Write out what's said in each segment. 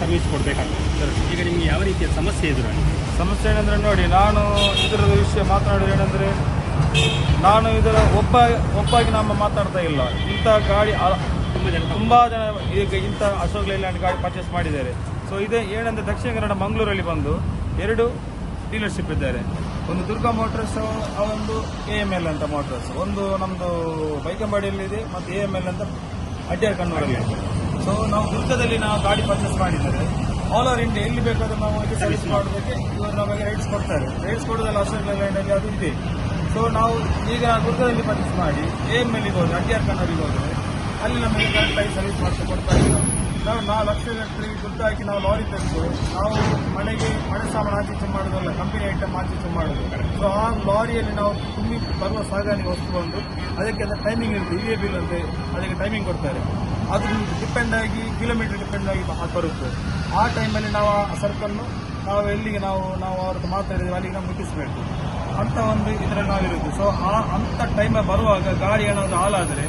Service ಕೊಡಬೇಕಾಗ್ತದೆ. ಈಗ ನಿಮಗೆ ಯಾವ ರೀತಿಯ ಸಮಸ್ಯೆ ಎದುರು ಸಮಸ್ಯೆ ಏನಂದರೆ ನೋಡಿ ನಾನು ಇದರ ವಿಷಯ ಮಾತನಾಡೋದು ಏನಂದರೆ ನಾನು ಇದರ ಒಬ್ಬ ಒಬ್ಬಾಗಿ ನಮ್ಮ ಮಾತಾಡ್ತಾ ಇಲ್ಲ. ಇಂಥ ಗಾಡಿ ತುಂಬ ಜನ ತುಂಬಾ ಜನ ಈಗ ಇಂಥ ಅಶೋಕ್ ಲೈಲ್ಯಾಂಡ್ ಗಾಡಿ ಪರ್ಚೇಸ್ ಮಾಡಿದ್ದಾರೆ. ಸೊ ಇದೆ ಏನಂದರೆ ದಕ್ಷಿಣ ಕನ್ನಡ ಮಂಗಳೂರಲ್ಲಿ ಬಂದು ಎರಡು ಡೀಲರ್ಶಿಪ್ ಇದ್ದಾರೆ. ಒಂದು ದುರ್ಗಾ ಮೋಟರ್ಸ್ ಒಂದು ಎ ಎಂ ಎಲ್ ಅಂತ ಮೋಟರ್ಸ್ ಒಂದು ನಮ್ಮದು ಬೈಕಂಬಾಡಿಯಲ್ಲಿದೆ ಮತ್ತು ಎ ಎಂ ಎಲ್ ಅಂತ ಅಡ್ಯಾರ್ ಕಣ್ಣೂರಲ್ಲಿ ನಾವು ದುರ್ಗದಲ್ಲಿ ನಾವು ಗಾಡಿ ಪರ್ಚೇಸ್ ಮಾಡಿದ್ದಾರೆ. ಆಲ್ ಓವರ್ ಇಂಡಿಯಾ ಎಲ್ಲಿ ಬೇಕಾದರೂ ನಾವು ಹೋಗಿ ಸರ್ವಿಸ್ ಮಾಡೋದಕ್ಕೆ ಇವರು ನಮಗೆ ರೈಟ್ಸ್ ಕೊಡ್ತಾರೆ. ರೈಟ್ಸ್ ಕೊಡೋದಲ್ಲ ಅಸೆಂಬ್ಲಿ ಲೈನಲ್ಲಿ ಅದು ಇದೆ. ಸೊ ನಾವು ಈಗ ದುರ್ಗದಲ್ಲಿ ಪರ್ಚೇಸ್ ಮಾಡಿ ಎ ಎಂ ಎಲ್ಗೆ ಹೋದ್ರೆ ಅಡ್ಡಿಯಾರ್ ಕನ್ನಡಿಗೆ ಹೋದರೆ ಅಲ್ಲಿ ನಮಗೆ ಕರೆಕ್ಟಾಗಿ ಸರ್ವಿಸ್ ಮಾಡಿಸಿ ಕೊಡ್ತಾ ಇಲ್ಲ ನಾವು ನಾವು ಲಕ್ಷ ಗಟ್ಟಲೆ ದುಡ್ಡು ಹಾಕಿ ನಾವು ಲಾರಿ ತೆಗೆದು ನಾವು ಮನೆಗೆ ಮನೆ ಸಾಮಾನು ಆಚೀಚೆ ಮಾಡೋದಲ್ಲ ಕಂಪನಿ ಐಟಮ್ ಆಚೀಚೆ ಮಾಡೋದು. ಸೊ ಆ ಲಾರಿಯಲ್ಲಿ ನಾವು ತುಂಬಿ ಬರುವ ಸಾಗಣೆ ವಸ್ತು ಬಂದು ಅದಕ್ಕೆ ಅದರ ಟೈಮಿಂಗ್ ಇರುತ್ತೆ ಇ ಬಿಲ್ ಅಂತ ಅದಕ್ಕೆ ಟೈಮಿಂಗ್ ಕೊಡ್ತಾರೆ. ಅದು ಡಿಪೆಂಡ್ ಆಗಿ ಕಿಲೋಮೀಟರ್ ಡಿಪೆಂಡ್ ಆಗಿ ಬರುತ್ತೆ. ಆ ಟೈಮಲ್ಲಿ ನಾವು ಆ ಸರ್ಕಲ್ಲು ನಾವು ಎಲ್ಲಿಗೆ ನಾವು ನಾವು ಅವ್ರದ್ದು ಮಾತಾಡಿದ್ರೆ ಅಲ್ಲಿಗೆ ನಾವು ಮುಟ್ಟಿಸಬೇಕು. ಅಂತ ಒಂದು ಇದರಲ್ಲಿ ನಾವಿರುತ್ತೆ ಸೊ ಆ ಅಂಥ ಟೈಮ್ ಬರುವಾಗ ಗಾಡಿ ಏನಾದರೂ ಹಾಳಾದರೆ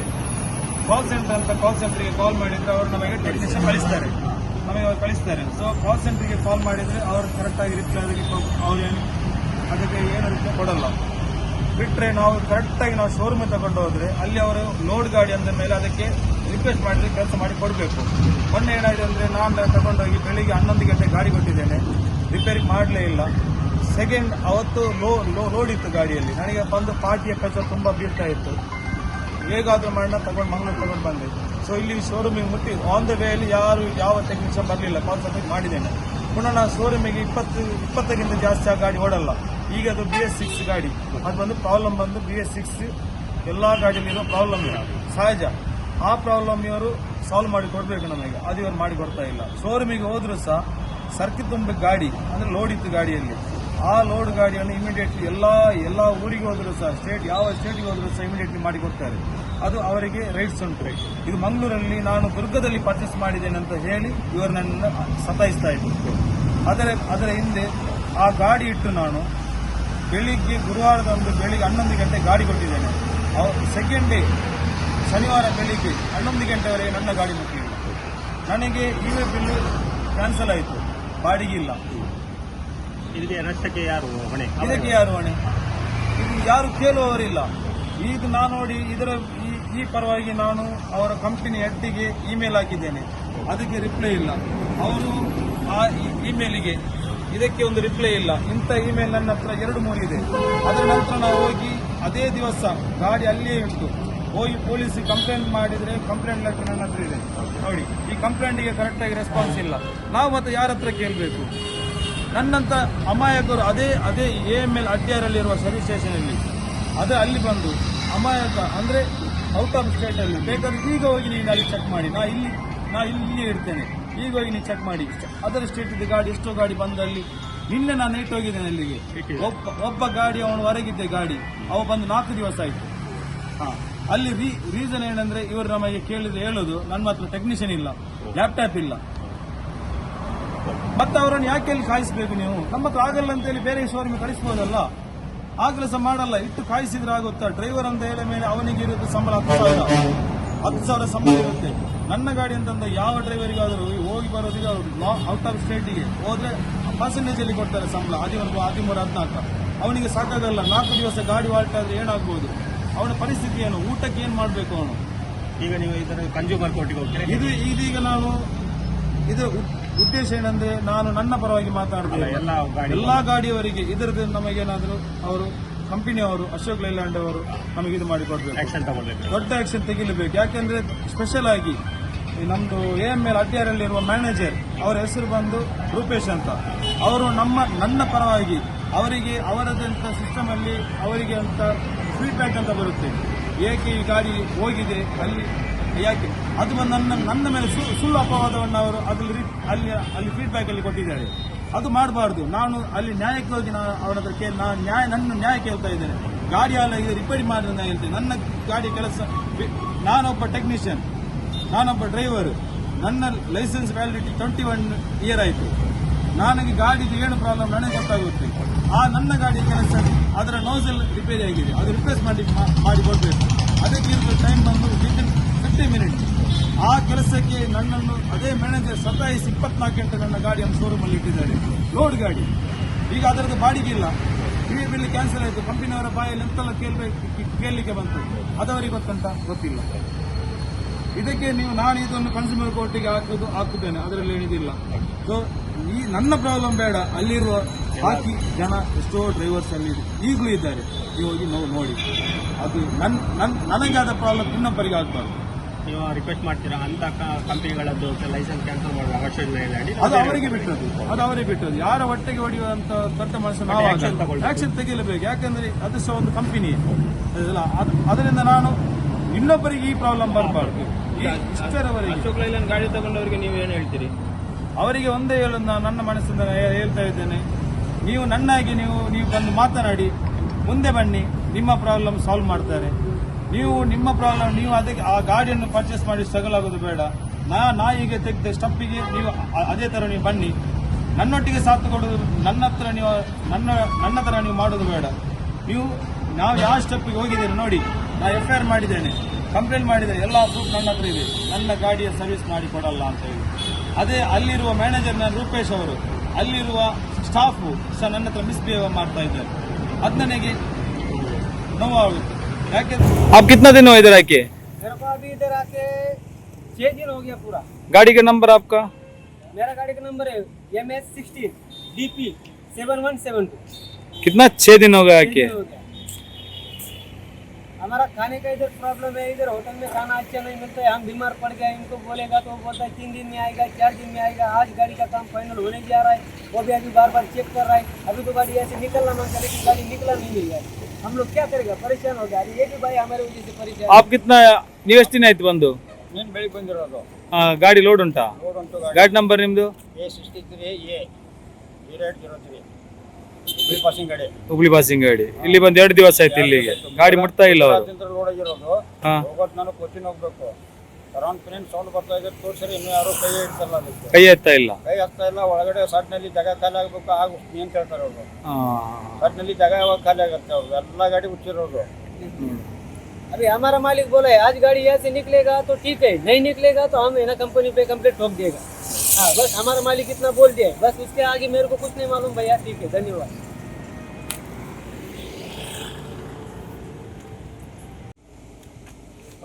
ಕಾಲ್ ಸೆಂಟರ್ ಅಂತ ಕಾಲ್ ಸೆಂಟರ್ಗೆ ಕಾಲ್ ಮಾಡಿದ್ರೆ ಅವರು ನಮಗೆ ಟೆಕ್ನಿಷಿಯನ್ ಕಳಿಸ್ತಾರೆ. ನಮಗೆ ಅವ್ರು ಕಳಿಸ್ತಾರೆ. ಸೊ ಕಾಲ್ ಸೆಂಟರ್ಗೆ ಕಾಲ್ ಮಾಡಿದರೆ ಅವರು ಕರೆಕ್ಟಾಗಿ ರಿಪ್ಲೈ ಅದಕ್ಕೆ ಅವ್ರು ಏನು, ಅದಕ್ಕೆ ಏನು ರಿಪ್ಲೈ ಕೊಡಲ್ಲ. ಬಿಟ್ಟರೆ ನಾವು ಕರೆಕ್ಟಾಗಿ ನಾವು ಶೋರೂಮ್ ತಗೊಂಡು ಹೋದ್ರೆ ಅಲ್ಲಿ ಅವರು ಲೋಡ್ ಗಾಡಿ ಅಂದ ಮೇಲೆ ಅದಕ್ಕೆ ರಿಕ್ವೆಸ್ಟ್ ಮಾಡಿದ್ರೆ ಕೆಲಸ ಮಾಡಿ ಕೊಡಬೇಕು. ಮೊನ್ನೆ ಏನಾಗಿದೆ ಅಂದರೆ ನಾನು ತಗೊಂಡೋಗಿ ಬೆಳಿಗ್ಗೆ ಹನ್ನೊಂದು ಗಂಟೆ ಗಾಡಿ ಕೊಟ್ಟಿದ್ದೇನೆ ರಿಪೇರಿ ಮಾಡಲೇ ಇಲ್ಲ. ಸೆಕೆಂಡ್ ಅವತ್ತು ಲೋ ಲೋ ಲೋಡ್ ಇತ್ತು ಗಾಡಿಯಲ್ಲಿ. ನನಗೆ ಬಂದು ಪಾರ್ಟಿಯ ಕೆಲಸ ತುಂಬ ಬೀಳ್ತಾ ಇತ್ತು. ಹೇಗಾದ್ರೂ ಮಾಡೋಣ, ತಗೊಂಡು ಮಂಗಳೂರು ತಗೊಂಡು ಬಂದೆ. ಸೊ ಇಲ್ಲಿ ಶೋರೂಮಿಗೆ ಮುಟ್ಟಿ ಆನ್ ದ ವೇಯಲ್ಲಿ ಯಾರು, ಯಾವ ಟೆಕ್ನಿಷಿಯನ್ ಬರಲಿಲ್ಲ. ಕಾಲ್ ಸಬ್ಮಿಟ್ ಮಾಡಿದ್ದೇನೆ. ಪುನಃ ನಾನು ಶೋರೂಮಿಗೆ ಇಪ್ಪತ್ತು, ಇಪ್ಪತ್ತಕ್ಕಿಂತ ಜಾಸ್ತಿ ಆ ಗಾಡಿ ಓಡಲ್ಲ. ಈಗ ಅದು ಬಿ ಎಸ್ ಸಿಕ್ಸ್ ಗಾಡಿ. ಅದು ಬಂದು ಪ್ರಾಬ್ಲಮ್ ಬಂದು ಬಿ ಎಸ್ ಸಿಕ್ಸ್ ಎಲ್ಲ ಗಾಡಿಯಲ್ಲಿರೋ ಪ್ರಾಬ್ಲಮ್ ಸಹಜ. ಆ ಪ್ರಾಬ್ಲಮ್ ಇವರು ಸಾಲ್ವ್ ಮಾಡಿ ಕೊಡಬೇಕು ನಮಗೆ. ಅದು ಇವರು ಮಾಡಿ ಕೊಡ್ತಾ ಇಲ್ಲ. ಶೋರೂಮಿಗೆ ಹೋದ್ರು ಸಹ ಸರ್ಕಿ ತುಂಬ ಗಾಡಿ, ಅಂದ್ರೆ ಲೋಡ್ ಇತ್ತು ಗಾಡಿಯಲ್ಲಿ. ಆ ಲೋಡ್ ಗಾಡಿಯನ್ನು ಇಮಿಡಿಯೇಟ್ಲಿ ಎಲ್ಲ ಎಲ್ಲ ಊರಿಗೆ ಹೋದ್ರು ಸಹ ಸ್ಟೇಟ್ ಯಾವ ಸ್ಟೇಟಿಗೆ ಹೋದ್ರು ಸಹ ಇಮಿಡಿಯೇಟ್ಲಿ ಮಾಡಿ ಕೊಡ್ತಾರೆ. ಅದು ಅವರಿಗೆ ರೈಟ್ಸ್ ಉಂಟು. ಇದು ಮಂಗಳೂರಲ್ಲಿ ನಾನು ದುರ್ಗದಲ್ಲಿ ಪರ್ಚೇಸ್ ಮಾಡಿದ್ದೇನೆ ಅಂತ ಹೇಳಿ ಇವರು ನನ್ನ ಸತಾಯಿಸ್ತಾ ಇದ್ರು. ಅದರ ಅದರ ಹಿಂದೆ ಆ ಗಾಡಿ ಇಟ್ಟು ನಾನು ಬೆಳಿಗ್ಗೆ ಗುರುವಾರದಂದು ಬೆಳಿಗ್ಗೆ ಹನ್ನೊಂದು ಗಂಟೆ ಗಾಡಿ ಕೊಟ್ಟಿದ್ದೇನೆ. ಸೆಕೆಂಡ್ ಡೇ ಶನಿವಾರ ಬೆಳಿಗ್ಗೆ ಹನ್ನೊಂದು ಗಂಟೆವರೆಗೆ ನನ್ನ ಗಾಡಿ ಮುಟ್ಟಿಲ್ಲ ನನಗೆ ಇವೆ ಬಿಲ್ ಕ್ಯಾನ್ಸಲ್ ಆಯಿತು. ಬಾಡಿಗೆ ಇಲ್ಲ. ಇದಕ್ಕೆ ನಷ್ಟಕ್ಕೆ ಯಾರು ಹೊಣೆ? ಇದಕ್ಕೆ ಯಾರು ಹೊಣೆ? ಇದು ಯಾರು ಕೇಳುವವರಿಲ್ಲ. ಈಗ ನಾನು ನೋಡಿ ಇದರ ಈ ಈ ಪರವಾಗಿ ನಾನು ಅವರ ಕಂಪನಿ ಹೆಡ್ಡಿಗೆ ಇಮೇಲ್ ಹಾಕಿದ್ದೇನೆ. ಅದಕ್ಕೆ ರಿಪ್ಲೈ ಇಲ್ಲ. ಅವರು ಆ ಇಮೇಲಿಗೆ ಇದಕ್ಕೆ ಒಂದು ರಿಪ್ಲೈ ಇಲ್ಲ. ಇಂಥ ಇಮೇಲ್ ನನ್ನ ಹತ್ರ ಎರಡು ಮೂರು ಇದೆ. ಅದರ ನಂತರ ನಾವು ಹೋಗಿ ಅದೇ ದಿವಸ ಗಾಡಿ ಅಲ್ಲಿಯೇ ಉಂಟು. ಹೋಗಿ ಪೊಲೀಸಿಗೆ ಕಂಪ್ಲೇಂಟ್ ಮಾಡಿದ್ರೆ ಕಂಪ್ಲೇಂಟ್ ಲೆಟರ್ ನನ್ನ ಹತ್ರ ಇದೆ. ನೋಡಿ ಈ ಕಂಪ್ಲೇಂಟಿಗೆ ಕರೆಕ್ಟಾಗಿ ರೆಸ್ಪಾನ್ಸ್ ಇಲ್ಲ. ನಾವು ಮತ್ತೆ ಯಾರ ಹತ್ರ ಕೇಳಬೇಕು? ನನ್ನಂತ ಅಮಾಯಕರು ಅದೇ ಅದೇ ಎ ಎಂ ಎಲ್ ಅಡ್ಡಿಯಾರಲ್ಲಿರುವ ಸರ್ವಿಸ್ ಸ್ಟೇಷನಲ್ಲಿ ಅದೇ ಅಲ್ಲಿ ಬಂದು ಅಮಾಯಕ ಅಂದರೆ ಔಟ್ ಆಫ್ ಸ್ಟೇಟಲ್ಲಿ ಬೇಕಾದ್ರೆ ಈಗ ಹೋಗಿ ನೀನು ಅಲ್ಲಿ ಚೆಕ್ ಮಾಡಿ. ನಾ ಇಲ್ಲಿ ನಾ ಇಲ್ಲಿ ಇರ್ತೇನೆ. ಈಗ ಹೋಗಿ ನೀನು ಚೆಕ್ ಮಾಡಿ. ಅದರ ಸ್ಟೇಟಿದ್ದು ಗಾಡಿ ಎಷ್ಟೋ ಗಾಡಿ ಬಂದಲ್ಲಿ ನಿನ್ನೆ ನಾನು ನೈಟ್ ಹೋಗಿದ್ದೇನೆ ಅಲ್ಲಿಗೆ. ಒಬ್ಬ ಒಬ್ಬ ಗಾಡಿ ಅವನು ಹೊರಗಿದ್ದೆ ಗಾಡಿ. ಅವ ಬಂದು ನಾಲ್ಕು ದಿವಸ ಆಯಿತು. ಹಾಂ. ಅಲ್ಲಿ ರೀಸನ್ ಏನಂದ್ರೆ ಇವರು ನಮಗೆ ಕೇಳಿದ್ರೆ ಹೇಳೋದು ನನ್ನ ಹತ್ರ ಟೆಕ್ನಿಷಿಯನ್ ಇಲ್ಲ ಲ್ಯಾಪ್ಟಾಪ್ ಇಲ್ಲ. ಮತ್ತೆ ಅವರನ್ನು ಯಾಕೆ ಅಲ್ಲಿ ಕಾಯಿಸಬೇಕು ನೀವು? ನಮ್ಮ ಹತ್ರ ಆಗಲ್ಲ ಅಂತೇಳಿ ಬೇರೆ ಶೋರೂಮ್ ಕಳಿಸ್ಬೋದಲ್ಲ? ಆ ಕೆಲಸ ಮಾಡಲ್ಲ. ಇಟ್ಟು ಕಾಯಿಸಿದ್ರೆ ಆಗುತ್ತಾ? ಡ್ರೈವರ್ ಅಂತ ಹೇಳಿದ ಮೇಲೆ ಅವನಿಗೆ ಇರುತ್ತೆ ಸಂಬಳ ಹತ್ತು ಸಾವಿರ. ಹತ್ತು ಸಾವಿರ ಸಂಬಳ ಇರುತ್ತೆ. ನನ್ನ ಗಾಡಿ ಅಂತಂದ ಯಾವ ಡ್ರೈವರಿಗಾದರೂ ಹೋಗಿ ಬರೋದಿಗೆ ಔಟ್ ಆಫ್ ಸ್ಟೇಟಿಗೆ ಹೋದ್ರೆ ಪರ್ಸೆಂಟೇಜ್ ಅಲ್ಲಿ ಕೊಡ್ತಾರೆ ಸಂಬಳ. ಹದಿಮೂರು ಹದಿಮೂರು, ಹದಿನಾಲ್ಕು. ಅವನಿಗೆ ಸಾಕಾಗಲ್ಲ. ನಾಲ್ಕು ದಿವಸ ಗಾಡಿ ವಾಲ್ಟ್ ಆದ್ರೆ ಏನಾಗ್ಬೋದು? ಅವನ ಪರಿಸ್ಥಿತಿ ಏನು? ಊಟಕ್ಕೆ ಏನು ಮಾಡಬೇಕು ಅವನು? ಈಗ ನೀವು ಇದರ ಕನ್ಸ್ಯೂಮರ್ ಕೋರ್ಟಿಗೆ ಹೋಗ್ತೀರಾ? ಇದು ಇದೀಗ ನಾನು ಇದು ಉದ್- ಉದ್ದೇಶ ಏನಂದ್ರೆ ನಾನು ನನ್ನ ಪರವಾಗಿ ಮಾತಾಡ್ತೇನೆ. ಎಲ್ಲ ಎಲ್ಲಾ ಗಾಡಿಯವರಿಗೆ ಇದರದ್ದು ನಮಗೇನಾದರೂ ಅವರು ಕಂಪನಿಯವರು ಅಶೋಕ್ ಲೈಲ್ಯಾಂಡ್ ಅವರು ನಮಗೆ ಇದು ಮಾಡಿಕೊಡ್ಬೇಕು. ಆಕ್ಷನ್ ತಗೊಳ್ಬೇಕು. ದೊಡ್ಡ ಆಕ್ಷನ್ ತೆಗಿಲೇಬೇಕು. ಯಾಕೆಂದ್ರೆ ಸ್ಪೆಷಲ್ ಆಗಿ ನಮ್ಮದು ನಮ್ದು ಎ ಎಂ ಎಲ್ ಅಡ್ಡಿಯಾರಲ್ಲಿರುವ ಮ್ಯಾನೇಜರ್ ಅವರ ಹೆಸರು ಬಂದು ರೂಪೇಶ್ ಅಂತ. ಅವರು ನಮ್ಮ ನನ್ನ ಪರವಾಗಿ ಅವರಿಗೆ ಅವರದಂತ ಸಿಸ್ಟಮ್ ಅಲ್ಲಿ ಅವರಿಗೆ ಅಂತ ಫೀಡ್ಬ್ಯಾಕ್ ಅಂತ ಬರುತ್ತೆ. ಏಕೆ ಈ ಗಾಡಿ ಹೋಗಿದೆ? ಅಲ್ಲಿ, ಯಾಕೆ? ಅದು ಬಂದು ನನ್ನ ನನ್ನ ಮೇಲೆ ಸುಳ್ಳು ಅಪವಾದವನ್ನು ಅವರು ಅದ್ರಲ್ಲಿ ಅಲ್ಲಿ ಅಲ್ಲಿ ಫೀಡ್ಬ್ಯಾಕ್ ಅಲ್ಲಿ ಕೊಟ್ಟಿದ್ದಾರೆ. ಅದು ಮಾಡಬಾರ್ದು. ನಾನು ಅಲ್ಲಿ ನ್ಯಾಯಕ್ಕೆ ಹೋಗಿ ನಾನು ಹತ್ರ ಕೇಳಿ ನಾನು ನ್ಯಾಯ, ನನ್ನ ನ್ಯಾಯ ಕೇಳ್ತಾ ಇದ್ದೇನೆ. ಗಾಡಿ ಅಲ್ಲ ಇದು ರಿಪೇರಿ ಮಾಡಿ ಅಂತ ಹೇಳ್ತೇನೆ. ನನ್ನ ಗಾಡಿ ಕೆಲಸ, ನಾನೊಬ್ಬ ಟೆಕ್ನಿಷಿಯನ್ ನಾನೊಬ್ಬ ಡ್ರೈವರ್ ನನ್ನ licence validity twenty one year ಆಯಿತು. ನನಗೆ ಗಾಡಿದು ಏನು ಪ್ರಾಬ್ಲಮ್ ನನಗೆ ಗೊತ್ತಾಗುತ್ತೆ. ಆ ನನ್ನ ಗಾಡಿ ಕೆಲಸ ಅದರ ನೋಸಲ್ ರಿಪೇರಿ ಆಗಿದೆ. ಅದು ರಿಪ್ಲೇಸ್ ಮಾಡಿ ಮಾಡಿ ಕೊಡಬೇಕು. ಅದಕ್ಕೆ ಇರುವ ಟೈಮ್ ಬಂದು ವಿತಿನ್ ಫಿಫ್ಟಿ ಮಿನಿಟ್ ಆ ಕೆಲಸಕ್ಕೆ ನನ್ನನ್ನು ಅದೇ ಮ್ಯಾನೇಜರ್ ಸತಾಯಿಸಿ ಇಪ್ಪತ್ನಾಲ್ಕು ಗಂಟೆ ನನ್ನ ಗಾಡಿಯನ್ನು ಶೋರೂಮ್ ಅಲ್ಲಿ ಇಟ್ಟಿದ್ದಾರೆ. ಲೋಡ್ ಗಾಡಿ. ಈಗ ಅದರದ್ದು ಬಾಡಿಗೆ ಇಲ್ಲ. ಟಿವಿ ಬಿಲ್ ಕ್ಯಾನ್ಸಲ್ ಆಯಿತು. ಕಂಪನಿಯವರ ಬಾಯಲ್ಲಿ ಎಂತೆಲ್ಲ ಕೇಳಬೇಕು ಕೇಳಲಿಕ್ಕೆ ಬಂತು. ಅದವರಿಗೆ ಗೊತ್ತಂತ ಗೊತ್ತಿಲ್ಲ. ಇದಕ್ಕೆ ನೀವು, ನಾನು ಇದನ್ನು ಕನ್ಸ್ಯೂಮರ್ ಕೋರ್ಟಿಗೆ ಹಾಕುದು, ಹಾಕುತ್ತೇನೆ. ಅದರಲ್ಲಿ ಏನಿದಿಲ್ಲ. ಸೊ ಈ ನನ್ನ ಪ್ರಾಬ್ಲಮ್ ಬೇಡ ಅಲ್ಲಿರುವ ಬಾಕಿ ಜನ ಎಷ್ಟೋ ಡ್ರೈವರ್ಸ್ ಅಲ್ಲಿ ಈಗಲೂ ಇದ್ದಾರೆ. ನೀವು ಹೋಗಿ ನಾವು ನೋಡಿ. ಅದು ನನ್ನ ನನಗೆ ನನಗಾದ ಪ್ರಾಬ್ಲಮ್ ಇನ್ನೊಬ್ಬರಿಗೆ ಆಗ್ಬಾರ್ದು. ನೀವು ರಿಕ್ವೆಸ್ಟ್ ಮಾಡ್ತೀರಾ? ಅಂತ ಕಂಪನಿಗಳದ್ದು ಲೈಸೆನ್ಸ್ ಕ್ಯಾನ್ಸಲ್ ಮಾಡುವ ಅವಶ್ಯಕತೆ ಇಲ್ಲ ಅದು ಅವರಿಗೆ ಬಿಟ್ಟದ್ದು. ಅದು ಅವರಿಗೆ ಬಿಟ್ಟದ್ದು. ಯಾರ ಹೊಟ್ಟೆಗೆ ಹೊಡೆಯುವಂತ ದೊಡ್ಡ ಮನಸ್ಸು ನಾವು. ಆಕ್ಷನ್ ತೆಗೆಯಲೇಬೇಕು ಯಾಕಂದ್ರೆ ಅದು ಸಹ ಒಂದು ಕಂಪನಿ ಅದರಿಂದ ನಾನು ಇನ್ನೊಬ್ಬರಿಗೆ ಈ ಪ್ರಾಬ್ಲಮ್ ಬರಬಾರ್ದು. ಇಷ್ಟರವರೆಗೆ ಅಶೋಕ್ ಲೈಲನ್ ಗಾಡಿ ತಗೊಂಡವರಿಗೆ ನೀವು ಏನು ಹೇಳ್ತೀರಿ? ಅವರಿಗೆ ಒಂದೇ ಹೇಳೋದು ನಾನು ನನ್ನ ಮನಸ್ಸಿಂದ ಹೇಳ್ತಾ ಇದ್ದೇನೆ. ನೀವು ನನ್ನಾಗಿ ನೀವು ನೀವು ಬಂದು ಮಾತನಾಡಿ, ಮುಂದೆ ಬನ್ನಿ, ನಿಮ್ಮ ಪ್ರಾಬ್ಲಮ್ ಸಾಲ್ವ್ ಮಾಡ್ತಾರೆ. ನೀವು ನಿಮ್ಮ ಪ್ರಾಬ್ಲಮ್ ನೀವು ಅದಕ್ಕೆ ಆ ಗಾಡಿಯನ್ನು ಪರ್ಚೇಸ್ ಮಾಡಿ ಸ್ಟ್ರಗಲ್ ಆಗೋದು ಬೇಡ. ನಾ ಈಗ ತೆಗೆದ ಸ್ಟಪ್ಪಿಗೆ ನೀವು ಅದೇ ಥರ ನೀವು ಬನ್ನಿ. ನನ್ನೊಟ್ಟಿಗೆ ಸಾಥ್ ಕೊಡೋದು ನನ್ನ ಹತ್ರ ನೀವು ನನ್ನ ನನ್ನ ಥರ ನೀವು ಮಾಡೋದು ಬೇಡ. ನೀವು ನಾವು ಯಾವ ಸ್ಟೆಪ್ಪಿಗೆ ಹೋಗಿದ್ದೀರಿ ನೋಡಿ, ನಾ ಎಫ್ ಐ ಆರ್ ಮಾಡಿದ್ದೇನೆ. ಕಂಪ್ಲೇಂಟ್ ಮಾಡಿದ್ದೇನೆ ಎಲ್ಲ ಪ್ರೂಫ್ ನನ್ನ ಹತ್ರ ಇದೆ. ನನ್ನ ಗಾಡಿಯ ಸರ್ವಿಸ್ ಮಾಡಿ ಕೊಡಲ್ಲ ಅಂತ ಹೇಳಿ. ಅದೇ ಅಲ್ಲಿರುವ ಮ್ಯಾನೇಜರ್ ನಾನು ರೂಪೇಶ್ ಅವರು ಅಲ್ಲಿರುವ ಸ್ಟಾಫು ಸಹ ನನ್ನ ಹತ್ರ ಮಿಸ್ಬಿಹೇವ್ ಮಾಡ್ತಾ ಇದ್ದಾರೆ ಅದು ನನಗೆ ನೋವಾಗುತ್ತೆ ಯಾಕೆಂದ್ರೆ आप कितना दिन हो इधर आके मेरे को अभी इधर आके छह दिन हो गया पूरा गाड़ी का नंबर आपका मेरा गाड़ी का नंबर है M S sixteen D P seven one seven two कितना छह दिन हो गया आके हमारा खाने का इधर प्रॉब्लम है इधर होटल में खाना अच्छा नहीं मिलता है हम बीमार पड़ गए इनको बोलेगा तो वो बोलता है तीन दिन में आएगा चार दिन में आएगा आज गाड़ी का काम फाइनल होने जा रहा है वो भी अभी बार बार चेक कर रहा है अभी तो गाड़ी ऐसे निकलना मांगता लेकिन गाड़ी निकला नहीं है हम लोग क्या करेगा परेशान हो गया अभी ये भी भाई हमारे वजह से परेशान आप कितना ನೀವು ಎಷ್ಟು ದಿನ ಆಯ್ತು ಬಂದು ನೀನು ಬೆಳಿಗ್ಗೆ ಬಂದಿರೋದು ಆ, ಗಾಡಿ ಲೋಡ್ ಉಂಟಾ ರೋಡ್ ಉಂಟು ಗಾಡಿ ನಂಬರ್ ನಿಮ್ದು A sixty three A zero eight zero three Hubli passing ಗಾಡಿ ಹುಬ್ಳಿ ಪಾಸಿಂಗ್ ಗಾಡಿ ಇಲ್ಲಿ ಬಂದು ಎರಡು ದಿವಸ ಆಯ್ತು ಇಲ್ಲಿಗೆ ಗಾಡಿ ಮುಟ್ತಾ ಇಲ್ಲ ಅವರು ರೋಡ್ ಆಗಿರೋದು ಹಾ ಹೋಗೋದು ನಾನು ಕೊಚ್ಚಿನ ಹೋಗ್ಬೇಕು ಅರೌಂಡ್ ಪ್ಲೇನ್ ಸೌಂಡ್ ಬರ್ತಾ ಇದೆ ತೋರಿಸ್ರಿ ಇನ್ನೂ ಯಾರು ಕೈ ಇಡ್ತಲ್ಲ ಅದಕ್ಕೆ ಕೈ ಎತ್ತಾ ಇಲ್ಲ ಕೈ ಹಚ್ತಾ ಇಲ್ಲ ಒಳಗಡೆ ಸಡ್ನಲ್ಲಿ ಜಾಗ ಖಾಲಿ ಆಗ್ಬೇಕು ಆಗು ಅಂತ ಹೇಳ್ತಾರೆ ಅವರು ಆ, ಸಡ್ನಲ್ಲಿ ಜಾಗ ಯಾವಾಗ ಖಾಲಿ ಆಗುತ್ತೆ ಅವ್ರು ಎಲ್ಲ ಗಾಡಿ ಹುಚ್ಚಿರೋದು ಹ್ಮ್. अभी हमारा मालिक बोला है आज गाड़ी यहाँ से निकलेगा तो ठीक है नहीं निकलेगा तो हम है ना कंपनी पे कंप्लेंट ठोक देगा हाँ बस हमारा मालिक इतना बोल दिया है बस उसके आगे मेरे को कुछ नहीं मालूम भैया ठीक है धन्यवाद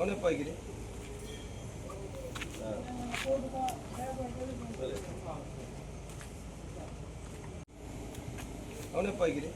ಅವನಪ್ಪ ಆಗಿರಿ ಅವನಪ್ಪ ಆಗಿರಿ